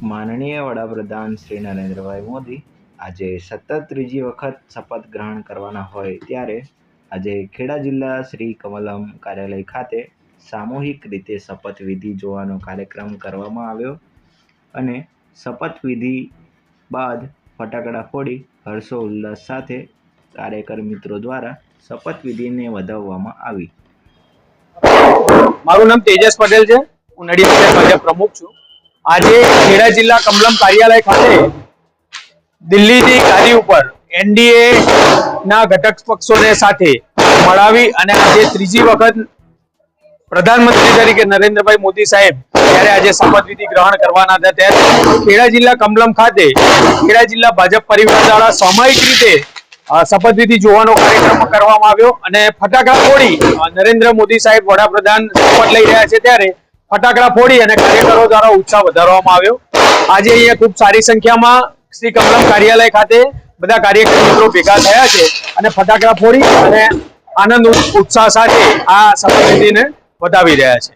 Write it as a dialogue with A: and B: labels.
A: માનનીય વડાપ્રધાન શ્રી નરેન્દ્રભાઈ મોદી આજે સતત ત્રીજી વખત શપથ ગ્રહણ કરવાના હોય ત્યારે આજે ખેડા જિલ્લા શ્રી કમલમ કાર્યાલય ખાતે સામૂહિક રીતે શપથવિધિ જોવાનો કાર્યક્રમ કરવામાં આવ્યો અને શપથવિધિ બાદ ફટાકડા ફોડી હર્ષો ઉલ્લાસ સાથે કાર્યકર મિત્રો દ્વારા શપથવિધિને વધાવવામાં આવી.
B: મારું નામ તેજસ પટેલ છે. હું શહેર પ્રમુખ છું. આજે ખેડા જિલ્લા કમલમ કાર્યાલય ખાતે દિલ્હીની ગાદી ઉપર એનડીએ ના ઘટક પક્ષોને સાથે મળાવી અને આજે ત્રીજી વખત પ્રધાનમંત્રી તરીકે નરેન્દ્રભાઈ મોદી સાહેબ જ્યારે આજે શપથવિધિ ગ્રહણ કરવાના હતા, ત્યારે ખેડા જિલ્લા કમલમ ખાતે ખેડા જિલ્લા ભાજપ પરિવાર દ્વારા સામૂહિક રીતે શપથવિધિ જોવાનો કાર્યક્રમ કરવામાં આવ્યો અને ફટાકા ફોડી નરેન્દ્ર મોદી સાહેબ વડાપ્રધાન શપથ લઈ રહ્યા છે ત્યારે ફટાકડા ફોડી અને કાર્યકરો દ્વારા ઉત્સાહ વધારવામાં આવ્યો. આજે અહીંયા ખૂબ સારી સંખ્યામાં શ્રી કમલમ કાર્યાલય ખાતે બધા કાર્યકર મિત્રો ભેગા થયા છે અને ફટાકડા ફોડી અને આનંદ ઉત્સાહ સાથે આ શપથવિધિને વધાવી રહ્યા છે.